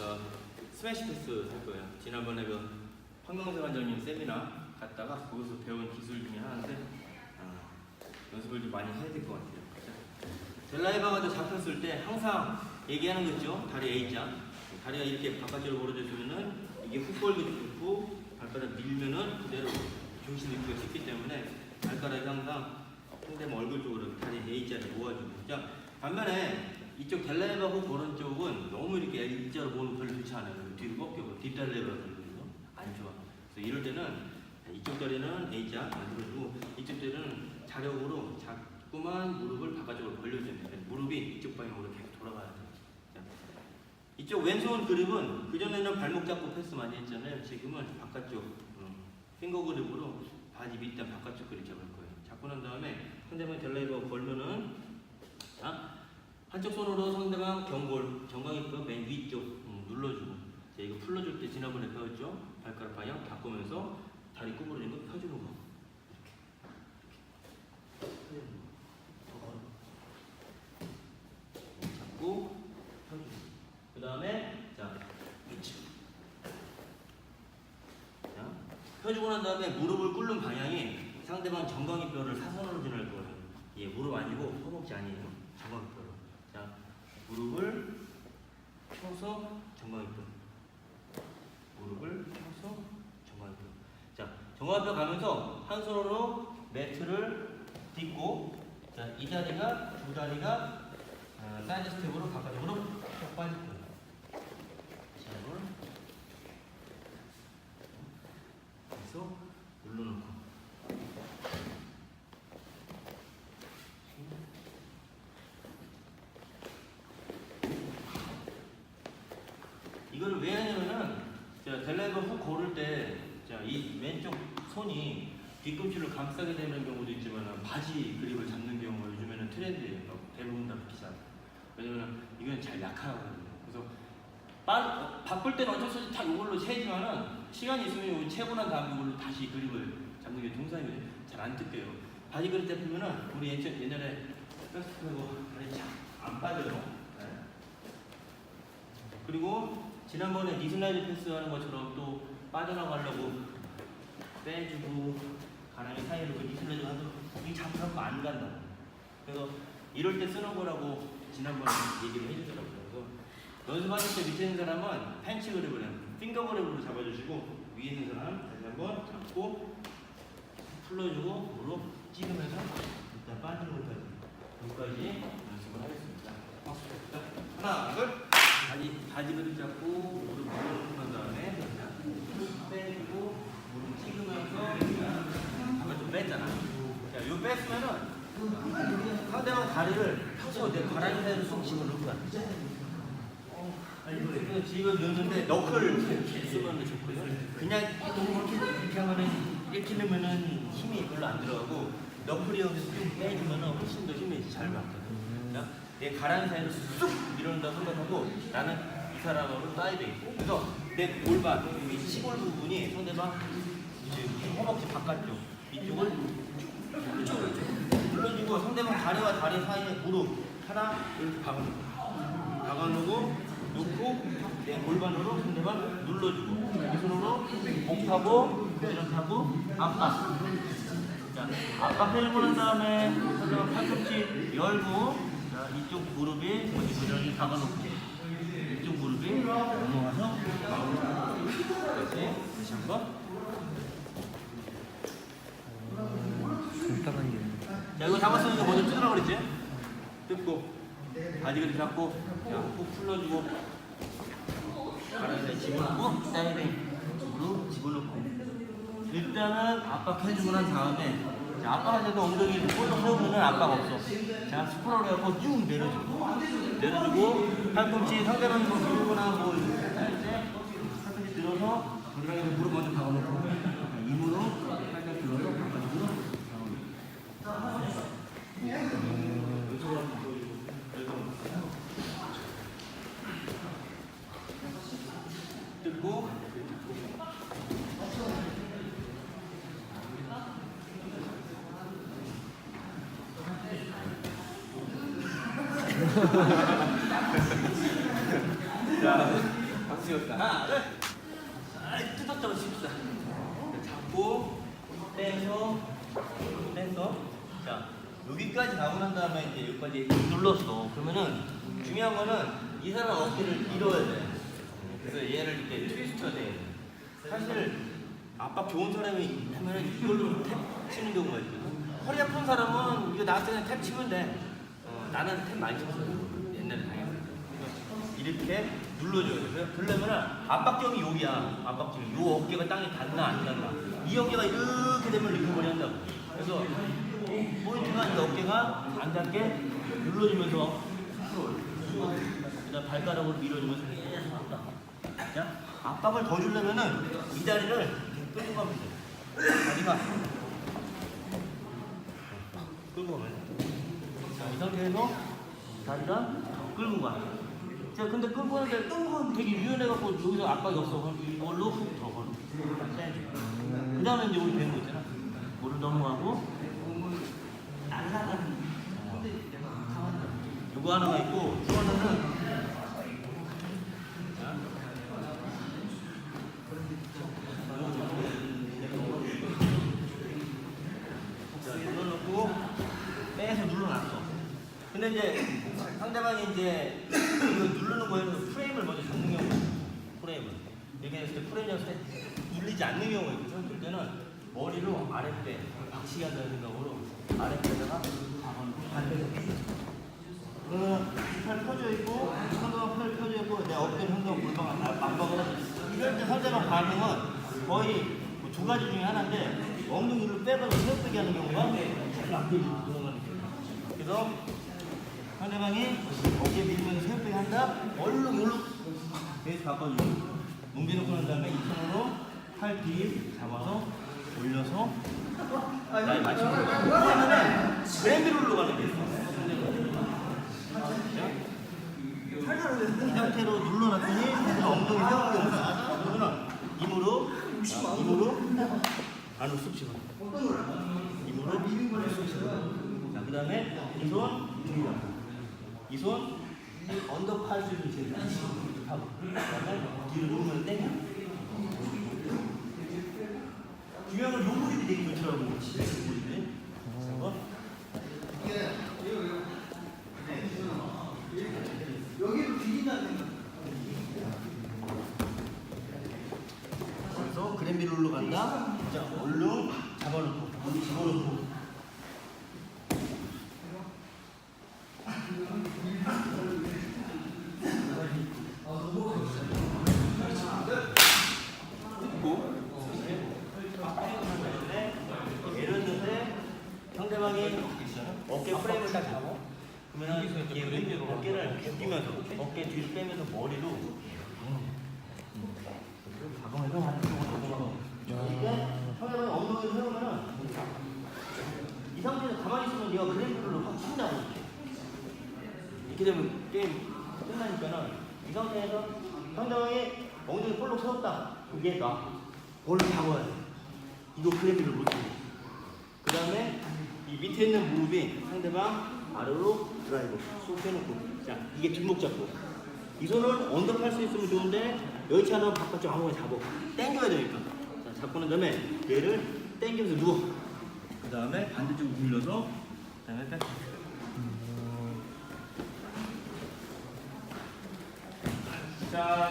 저 스매시 패스 할 거예요. 지난번에 그 황명세 관장님 세미나 갔다가 거기서 배운 기술 중에 하나인데 어, 연습을 좀 많이 해야 될 것 같아요. 델라이바가 저 잡혔을 때 항상 얘기하는 거 있죠. 다리 A자. 다리가 이렇게 바깥쪽으로 벌어져 있으면은 이게 훅 벌기도 좋고 발가락 밀면은 그대로 중심 느끼가 쉽기 때문에 발가락이 항상 상대방 얼굴 쪽으로 다리 A자를 모아주고 자 반면에 이쪽 델라이바 훅 오른쪽은 너무 이렇게 모으는 거 별로 좋지 않아요. 뒤로 꺾여 뒷달라이바가 들거든요. 안 좋아. 그래서 이럴 때는 이쪽 다리는 A자 만들어주고 이쪽 다리는 자력으로 자꾸만 무릎을 바깥쪽으로 벌려주면 돼요. 무릎이 이쪽 방향으로 계속 돌아가야 돼요. 자, 이쪽 왼손 그립은 그전에는 발목 잡고 패스 많이 했잖아요. 지금은 바깥쪽 음, 핑거 그립으로 바지 밑단 바깥쪽 그립 잡을 거예요. 잡고 난 다음에 상대방 델라이버 걸면은 자, 한쪽 손으로 상대방 경골 정강이뼈 맨 위쪽 음, 눌러주고 자, 이거 풀러줄 때 지난번에 배웠죠? 발가락 방향 바꾸면서 다리 구부러진 거 펴주는 거 이렇게 펴주는 거. 잡고 펴주고 그 다음에 자 이쪽 자 펴주고 난 다음에 무릎을 꿇는 방향이 상대방 정강이뼈를 사선으로 지날 거예요 예 무릎 아니고 허벅지 아니에요 정강이뼈로 자 무릎을 펴서 정강이뼈 무릎을 펴서 정강이뼈 자 정강이뼈 가면서 한 손으로 매트를 딛고 자 이 다리가 두 다리가 어, 사이드 스텝으로 바깥쪽으로 쭉 빠질 거예요. 자 이걸 그래서 눌러놓고. 이거를 왜 하냐면은 자, 델라이버 훅 고를 때 자 이 왼쪽 손이 뒤꿈치를 감싸게 되는 경우도 있지만 바지 그립을 잡는 경우 요즘에는 트렌드예요. 대부분 다 그렇게 잡아요. 왜냐면 이건 잘 약하거든요. 그래서 빠, 바쁠 때는 어쩔 수 없이 다 이걸로 채지만은 시간이 있으면 이거 채고 난 다음에 이걸로 다시 그립을 잡는 게 동상이거든요. 잘안 뜯겨요. 바지 그립 잡히면은 우리 예전, 옛날에 다리 잘안 빠져요. 네. 그리고 지난번에 니슬라이드 패스 하는 것처럼 또 빠져나가려고 빼주고 가랑이 사이로 그 니슬라이드 하도 이 잡혀갖고 안 간다. 그래서 이럴 때 쓰는 거라고 지난번에 얘기를 해주더라고요. 그래서 연습하실 때 밑에 있는 사람은 팬치 그립을. 핑거 그립으로 잡아주시고 위에 있는 사람 다시 한번 잡고 풀러주고 무릎 찍으면서 일단 빠지는 것까지 여기까지 연습을 하겠습니다. 박수 자, 하나 둘 바지 바지 그립 잡고 무릎 눌러놓은 다음에 빼주고 찍으면서 아까 좀 뺐잖아. 자, 요 뺐으면은 상대방 다리를 펴서 내 가랑이 사이로 쏙 집어넣을 거야. 그래서 지금 넣는데 너클 쓰면 좋고요. 그냥 이렇게 이렇게 하면은 이렇게 넣으면은 힘이 별로 안 들어가고 너클이 여기서 좀 빼주면은 훨씬 더 힘이 잘 맞거든. 요내 가랑이 사이로 쑥 밀어낸다고 생각하고 나는 이 사람하고 사이드 그래서 내 골반 이 시골 부분이 상대방 이제 허벅지 바깥쪽 이쪽을 이쪽을 눌러주고 상대방 다리와 다리 사이에 무릎 하나 이렇게 박아놓고 박아놓고 놓고 내 골반으로 상대방 눌러주고 이 손으로 목 타고 이렇게 하고 압박 자 압박 해주고 난 다음에 상대방 팔꿈치 열고 자 이쪽 무릎이 어디 부전이 박아놓고. 이쪽 무릎이 넘어가서 다시 다시 한번 간단한 게. 자 이거 잡았으니까 먼저 뜯으라고 그랬지? 뜯고. 바지 그립 잡고. 자 훅 풀러주고. 가랑이에 집어넣고 사이드로 집어넣고. 일단은 압박해주고 난 다음에 자 압박할 때도 엉덩이를 볼록 세우면은 압박 없어. 자 스프롤 해갖고 쭉 내려주고. 내려주고 팔꿈치 상대방이 뭐 들거나 뭐 할 때 팔꿈치 들어서 겨드랑이에 무릎 먼저 박아놓고 힘으로 살짝 들어서 바깥으로 박아놓고 뜯고 자 찍었다. 하나, 둘. 아, 뜯었다고 칩시다. 잡고, 빼서, 빼서. 자, 여기까지 나오고 난 다음에 이제 여기까지 눌렀어. 그러면은 중요한 거는 이 사람 어깨를 밀어야 돼. 그래서 얘를 이렇게 트위스트가 돼. 사실 압박 좋은 사람이 하면은 이걸로 탭 치는 경우가 있거든. 허리 아픈 사람은 이거 나한테 그냥 탭 치면 돼. 어, 나는 탭 많이 쳤어. 옛날에 당했어. 이렇게 눌러줘야 돼. 그래서 그러려면 압박경이 여기야. 압박경이. 요 어깨가 땅에 닿나 안 닿나. 이 어깨가 이렇게 되면 리커버리 한다고. 그래서 포인트가 이 어깨가 안 닿게 눌러주면서 그다음 발가락으로 밀어주면서. 자, 압박을 더 주려면은 이 다리를 끌고 가면 돼. 다리가 끌고 가면 돼. 자, 이 상태에서 다리가 끌고 가. 자, 근데 끌고 가는데 되게 유연해갖고 여기서 압박이 없어. 그럼 이걸로 훅더 걸어. 그 다음에 이제 우리 배운 거 있잖아. 물을 넘어가고 날라가는 요거 하나가 있고 또 하나는 자, 자, 눌러놓고 빼서 눌러놨어. 근데 이제 상대방이 이제 이거 누르는 거에는 프레임을 먼저 잡는 경우가 있어. 프레임을. 얘기했을 때 프레임 잡을 때 눌리지 않는 경우가 있거든. 그럴 때는 머리로 아랫배, 박치기 한다는 생각으로 아랫배에다가 반대로 그러면 팔 펴져 있고 상대방 팔 펴져 있고 내 어깨를 상대방 골방 안박을 이럴 때 상대방 반응은 거의 뭐 두 가지 중에 하나인데 엉덩이를 빼가지고 세우빼기 하는 경우가 잘 앞에 들어가는 경우 그래서 상대방이 어깨 밀면서 세우빼기 한다? 얼른 얼른 베이스 바꿔주고. 뭉개놓고 난 다음에 이 손으로 팔 뒤 잡아서 올려서 맞추는 거야 그러면은 그랜드롤로 가는 게 있어. 이 상태로 눌러놨더니 엉덩이 그러면 힘으로 아, 힘으로 안으로 쑥 집어. 힘으로 쑥 집어. 자그 다음에 이손 뒤로 이 손 언더 팔 수 있는 제일 하고 뒤로 누르면 땡겨. 중요한 건 요구리들이 되게 좋더라고 요 그러면 이게 어깨를 이렇게 뛰면서 어깨 뒤로 빼면서 머리로. 가방에서 한쪽으로 넘어가고 이게 엉덩이를 세우면은 이 상태에서 가만히 있으면 얘가 그랜드를 확 친다고 이렇게. 되면 게임 끝나니까는 이 상태에서 상대방이 엉덩이 볼록 세웠다. 그게 나 볼을 잡아야 돼. 이거 그랜드를 못 치고. 그 다음에 이 밑에 있는 무릎이 상대방 아래로 드라이브 쏙 빼놓고. 자 이게 뒷목 잡고. 이 손을 언더팔 수 있으면 좋은데 여의치 않으면 바깥쪽 아무거나 잡아. 당겨야 되니까. 자 잡고 난 다음에 얘를 당기면서 누워. 그 다음에 반대쪽으로 굴려서 그 다음에 백 자.